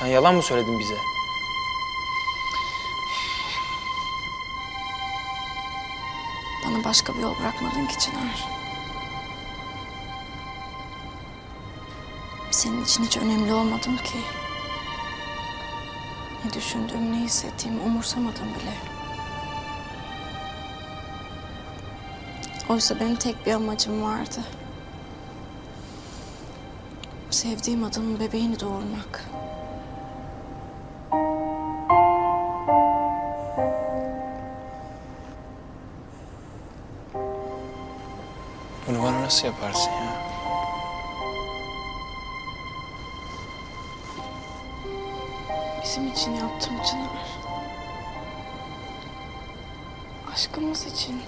Sen yalan mı söyledin bize? Bana başka bir yol bırakmadın ki Çınar. Senin için hiç önemli olmadım ki. Ne düşündüğüm, ne hissettiğimi umursamadım bile. Oysa benim tek bir amacım vardı. Sevdiğim adamın bebeğini doğurmak. Bunu bana nasıl yaparsın ya? Bizim için yaptım Çınar. Aşkımız için.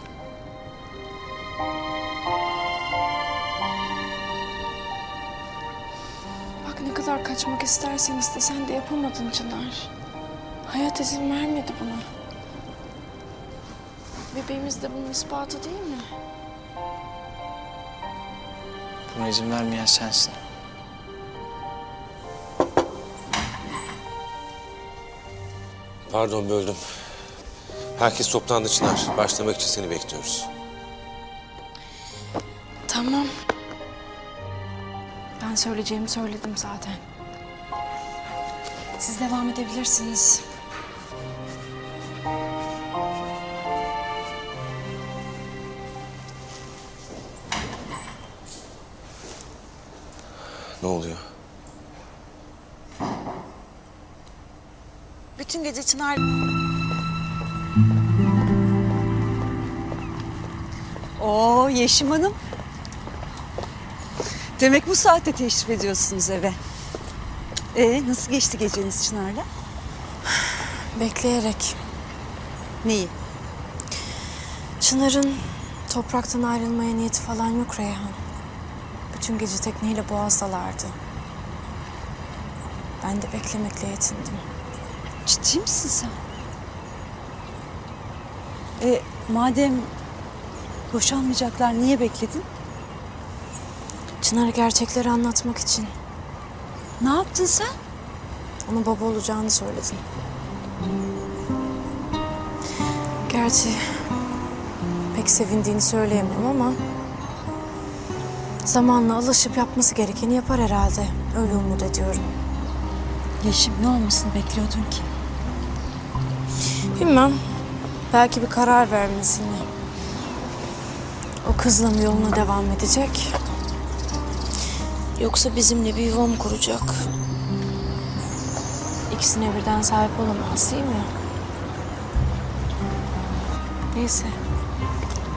Bak ne kadar kaçmak istersen istesen de yapamadın Çınar. Hayat izin vermedi buna. Bebeğimiz de bunun ispatı değil mi? Buna izin vermeyen sensin. Pardon böldüm. Herkes toplandı Çınar. Başlamak için seni bekliyoruz. Tamam. Ben söyleyeceğimi söyledim zaten. Siz devam edebilirsiniz. Ne oluyor? Bütün gece Çınar... Oo Yeşim Hanım. Demek bu saatte teşrif ediyorsunuz eve. Ee, nasıl geçti geceniz Çınar'la? Bekleyerek. Neyi? Çınar'ın topraktan ayrılmaya niyeti falan yok Reyhan. Bütün gece tekneyle boğazdalardı. Ben de beklemekle yetindim. Ciddi misin sen? E, madem boşanmayacaklar niye bekledin? Çınar'a gerçekleri anlatmak için. Ne yaptın sen? Ona baba olacağını söyledim. Gerçi pek sevindiğini söyleyemem ama... ...zamanla alışıp yapması gerekeni yapar herhalde. Öyle umut ediyorum. Yeşim ne olmasını bekliyordun ki? Bilmem. Belki bir karar vermesini. O kızla mı yoluna devam edecek? Yoksa bizimle bir yuva mı kuracak? İkisine birden sahip olamaz değil mi? Neyse.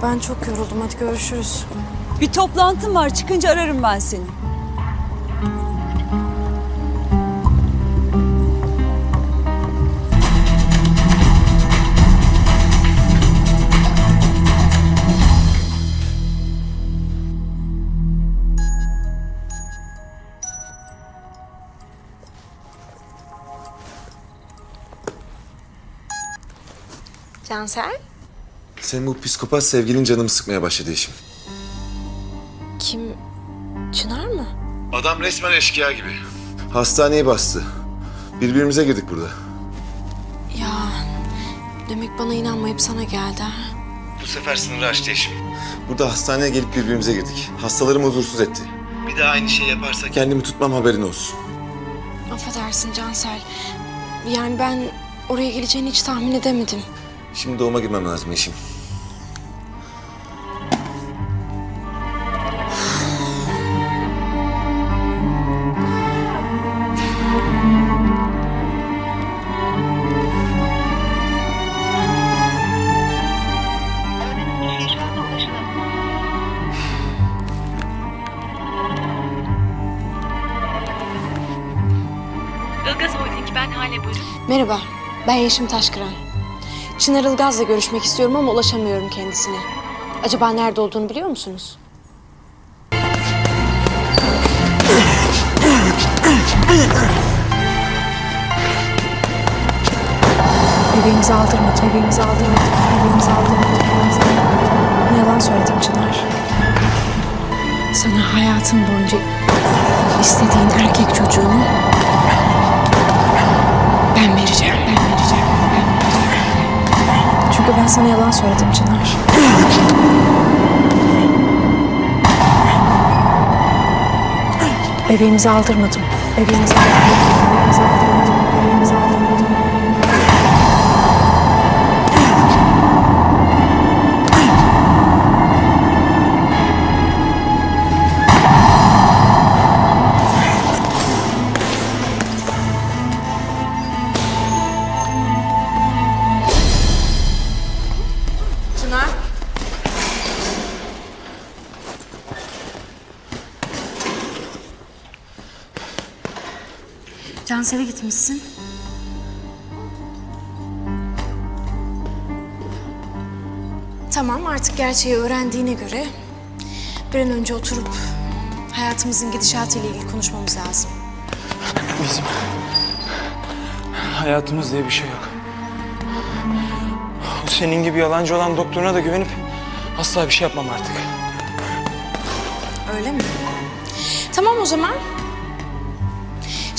Ben çok yoruldum. Hadi görüşürüz. Bir toplantım var çıkınca ararım ben seni. Cansel? Senin bu psikopat sevgilin canımı sıkmaya başladı eşim. Adam resmen eşkıya gibi. Hastaneyi bastı. Birbirimize girdik burada. Ya demek bana inanmayıp sana geldi ha? Bu sefer sınırı aştı eşim. Burada hastaneye gelip birbirimize girdik. Hastalarımı huzursuz etti. Bir daha aynı şey yaparsa kendimi tutmam haberin olsun. Affedersin Cansel. Yani ben oraya geleceğini hiç tahmin edemedim. Şimdi doğuma girmem lazım eşim. Ilgaz Holding ben Hale buyurun. Merhaba, ben Yeşim Taşkıran. Çınar Ilgaz'la görüşmek istiyorum ama ulaşamıyorum kendisine. Acaba nerede olduğunu biliyor musunuz? Bebeğimizi aldırmadım, bebeğimizi aldırmadım, bebeğimizi aldırmadım, bebeğimizi aldırmadım. Ne yalan söyledim Çınar. Sana hayatın boyunca istediğin erkek çocuğunu Ben vereceğim, ben vereceğim. Çünkü ben sana yalan söyledim Çınar. Bebeğimizi aldırmadım. Bebeğimizi aldırmadım. Cansel'e gitmişsin. Tamam artık gerçeği öğrendiğine göre bir an önce oturup hayatımızın gidişatıyla ilgili konuşmamız lazım. Bizim hayatımız diye bir şey yok. O senin gibi yalancı olan doktoruna da güvenip asla bir şey yapmam artık. Öyle mi? Tamam o zaman.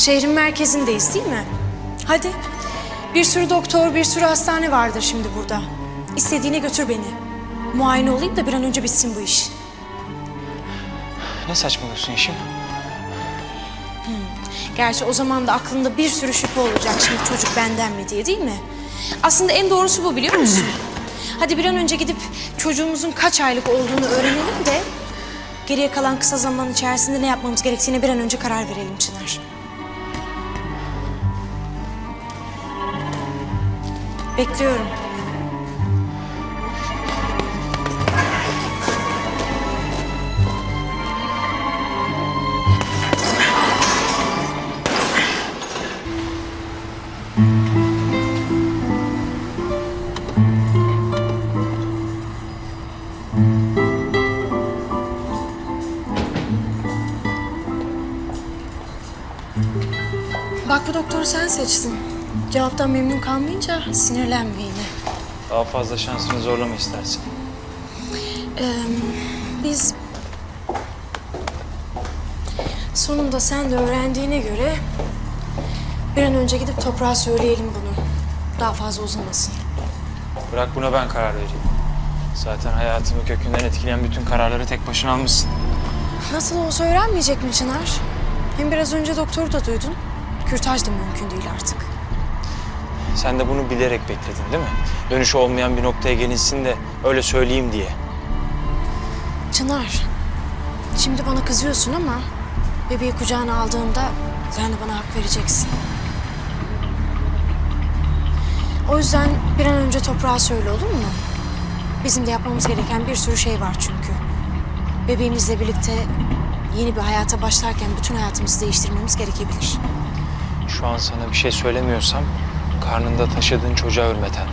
Şehrin merkezindeyiz değil mi? Hadi. Bir sürü doktor, bir sürü hastane vardır şimdi burada. İstediğine götür beni. Muayene olayım da bir an önce bitsin bu iş. Ne saçmalıyorsun Yeşim? Gerçi o zaman da aklında bir sürü şüphe olacak şimdi çocuk benden mi diye değil mi? Aslında en doğrusu bu biliyor musun? Hadi bir an önce gidip çocuğumuzun kaç aylık olduğunu öğrenelim de... ...geriye kalan kısa zaman içerisinde ne yapmamız gerektiğine bir an önce karar verelim Çınar. Bekliyorum. Bak bu doktoru sen seçtin. Cevaptan memnun kalmayınca sinirlenme yine. Daha fazla şansını zorlama istersen. Ee, biz sonunda sen de öğrendiğine göre bir an önce gidip toprağa söyleyelim bunu. Daha fazla uzamasın. Bırak buna ben karar vereyim. Zaten hayatımı kökünden etkileyen bütün kararları tek başına almışsın. Nasıl olsa öğrenmeyecek mi Çınar? Hem biraz önce doktoru da duydun. Kürtaj da mümkün değil artık. Sen de bunu bilerek bekledin değil mi? Dönüşü olmayan bir noktaya gelinsin de öyle söyleyeyim diye. Çınar, şimdi bana kızıyorsun ama bebeği kucağına aldığında sen de bana hak vereceksin. O yüzden bir an önce toprağa söyle olur mu? Bizim de yapmamız gereken bir sürü şey var çünkü. Bebeğimizle birlikte yeni bir hayata başlarken bütün hayatımızı değiştirmemiz gerekebilir. Şu an sana bir şey söylemiyorsam karnında taşıdığın çocuğa hürmeten.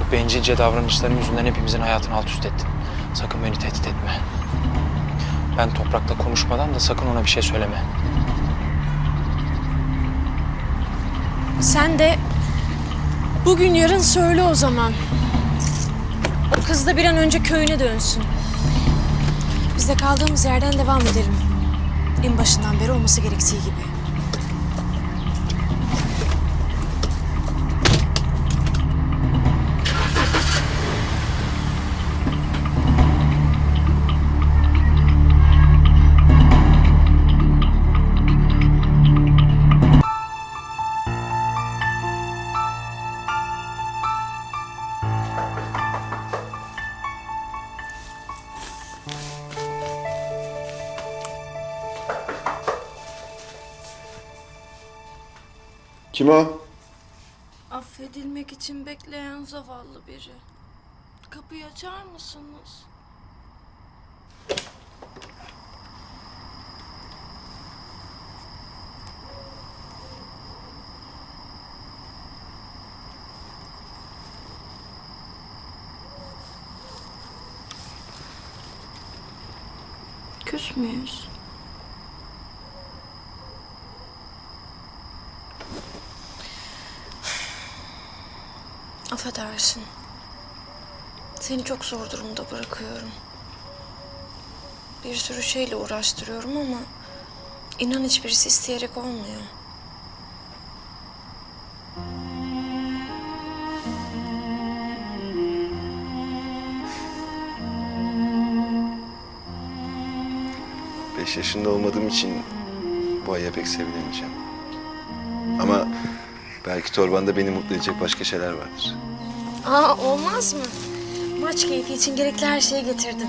Bu bencilce davranışların yüzünden hepimizin hayatını alt üst ettin. Sakın beni tehdit etme. Ben toprakla konuşmadan da sakın ona bir şey söyleme. Sen de bugün yarın söyle o zaman. O kız da bir an önce köyüne dönsün. Biz de kaldığımız yerden devam edelim. En başından beri olması gerektiği gibi. Kim o? Affedilmek için bekleyen zavallı biri. Kapıyı açar mısınız? Küs? Affedersin. Seni çok zor durumda bırakıyorum. Bir sürü şeyle uğraştırıyorum ama inan hiçbirisi isteyerek olmuyor. Beş yaşında olmadığım için bu aya pek sevinemeyeceğim. Belki torbanda beni mutlu edecek başka şeyler vardır. Aa olmaz mı? Maç keyfi için gerekli her şeyi getirdim.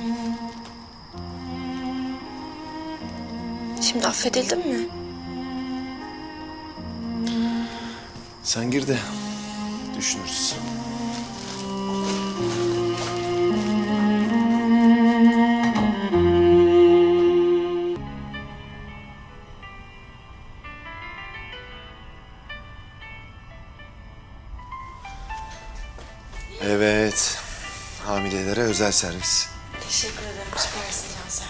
Şimdi affedildin mi? Sen gir de düşünürüz. Özel servis. Teşekkür ederim. Süpersin Cansel.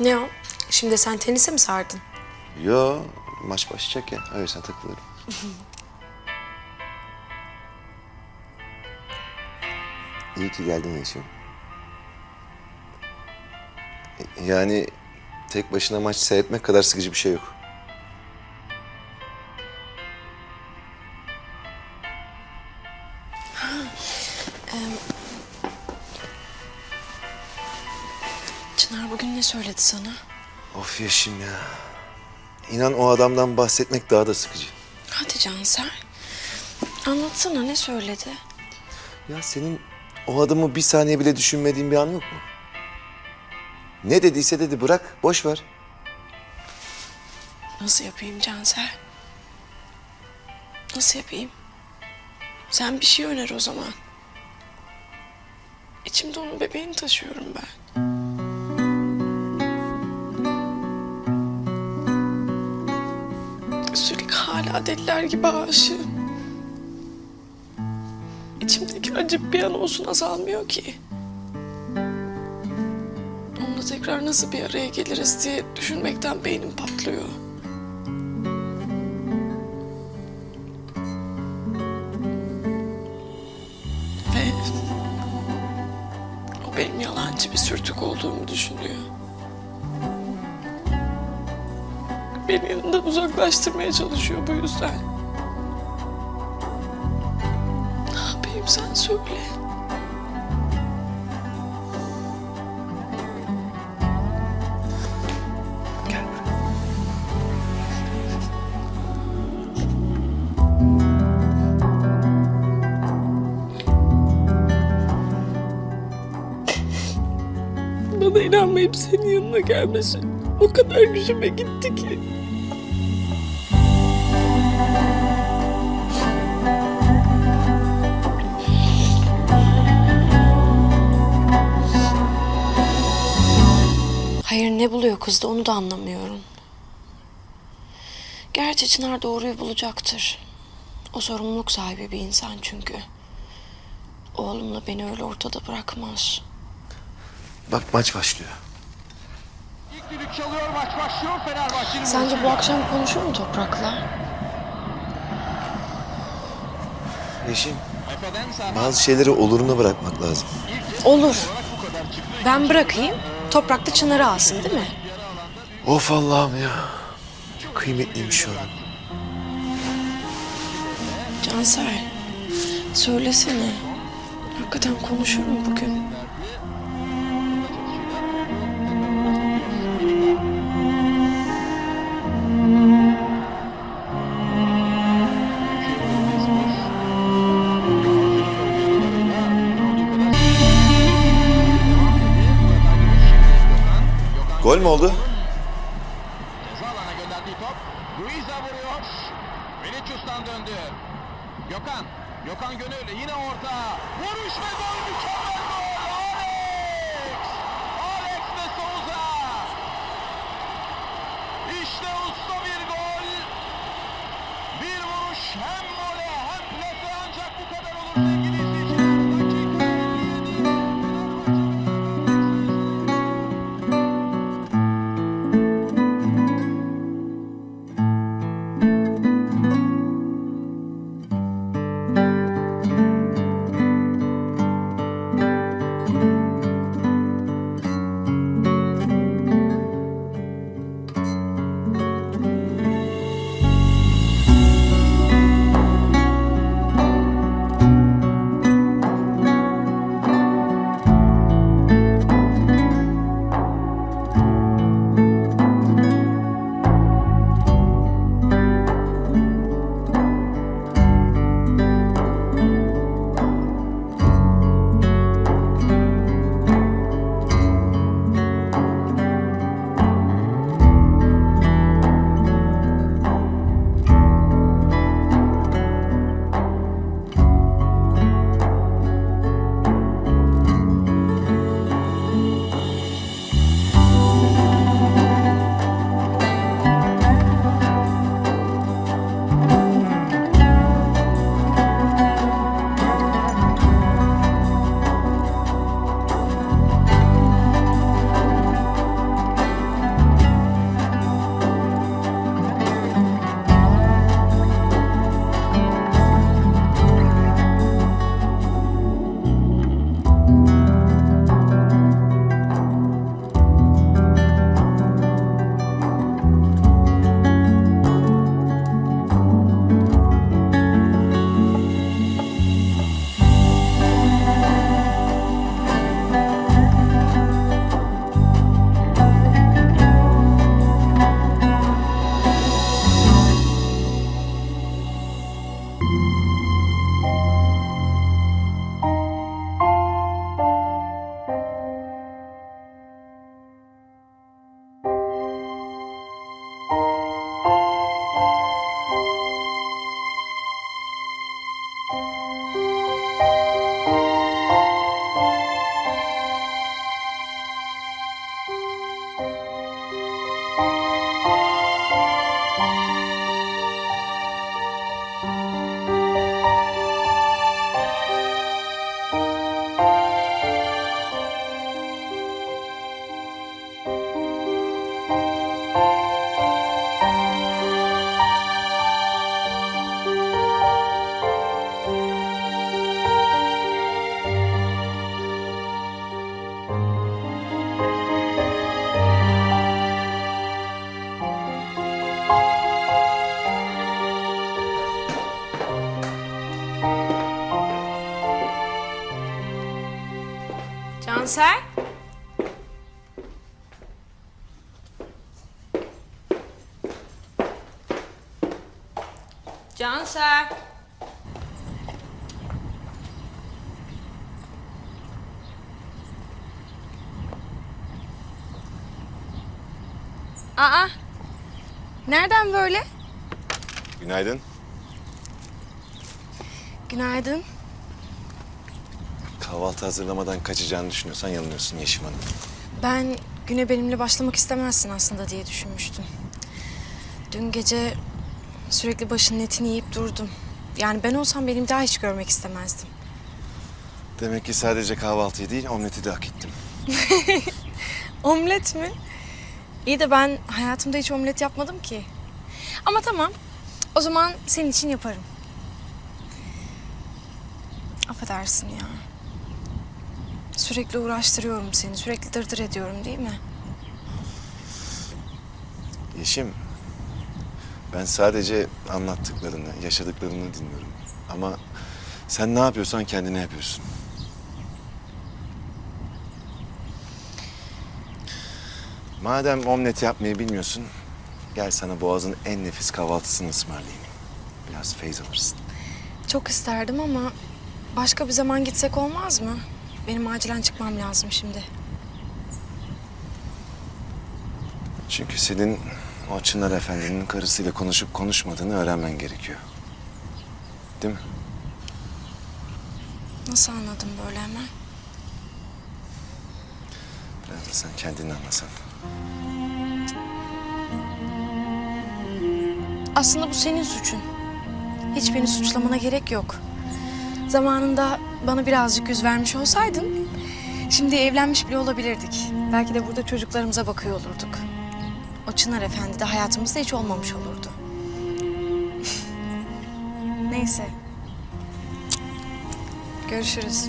Ne o? Şimdi sen tenise mi sardın? Yo, maç başlayacak ya. Öyle sen takılırım. İyi ki geldin Yeşim. Yani tek başına maç seyretmek kadar sıkıcı bir şey yok. Yeşim ya. İnan o adamdan bahsetmek daha da sıkıcı. Hadi Cansel. Anlatsana ne söyledi? Ya senin o adamı bir saniye bile düşünmediğin bir an yok mu? Ne dediyse dedi bırak, boş ver. Nasıl yapayım Cansel? Nasıl yapayım? Sen bir şey öner o zaman. İçimde onun bebeğini taşıyorum ben. Hala deliler gibi aşığım. İçimdeki acı bir an olsun azalmıyor ki. Onunla tekrar nasıl bir araya geliriz diye düşünmekten beynim patlıyor. Ve o benim yalancı bir sürtük olduğumu düşünüyor. Beni yanından uzaklaştırmaya çalışıyor bu yüzden. Ne yapayım sen söyle. Bana inanmayıp senin yanına gelmesi o kadar gücüme gitti ki. Hayır ne buluyor kızda onu da anlamıyorum. Gerçi Çınar doğruyu bulacaktır. O sorumluluk sahibi bir insan çünkü. Oğlumla beni öyle ortada bırakmaz. Bak maç başlıyor. İlk düdük çalıyor maç başlıyor Fenerbahçe'nin Sence bu akşam konuşur mu Toprak'la? Serhat bazı şeyleri oluruna bırakmak lazım. Olur. Ben bırakayım. Toprak da Çınar'ı alsın değil mi? Of Allah'ım ya. Kıymetliymiş adam. Cansel. Söylesene. Hakikaten konuşur mu bugün? Gol mü oldu? Canser? Canser? Aa, nereden böyle? Günaydın. Günaydın. Kahvaltı hazırlamadan kaçacağını düşünüyorsan yanılıyorsun Yeşim Hanım. Ben güne benimle başlamak istemezsin aslında diye düşünmüştüm. Dün gece sürekli başının etini yiyip durdum. Yani ben olsam benim daha hiç görmek istemezdim. Demek ki sadece kahvaltıyı değil omleti de hak ettim. Omlet mi? İyi de ben hayatımda hiç omlet yapmadım ki. Ama tamam. O zaman senin için yaparım. Affedersin ya. Sürekli uğraştırıyorum seni. Sürekli dırdır ediyorum değil mi? Yeşim, ben sadece anlattıklarını, yaşadıklarını dinliyorum. Ama sen ne yapıyorsan kendine yapıyorsun. Madem omlet yapmayı bilmiyorsun, gel sana Boğaz'ın en nefis kahvaltısını ısmarlayayım. Biraz feyz alırsın. Çok isterdim ama başka bir zaman gitsek olmaz mı? Benim acilen çıkmam lazım şimdi. Çünkü senin o Çınar Efendi'nin karısıyla konuşup konuşmadığını öğrenmen gerekiyor. Değil mi? Nasıl anladın böyle hemen? Biraz da sen kendini anlasan. Aslında bu senin suçun. Hiç beni suçlamana gerek yok. Zamanında bana birazcık yüz vermiş olsaydın... ...şimdi evlenmiş bile olabilirdik. Belki de burada çocuklarımıza bakıyor olurduk. O Çınar Efendi de hayatımızda hiç olmamış olurdu. Neyse. Görüşürüz.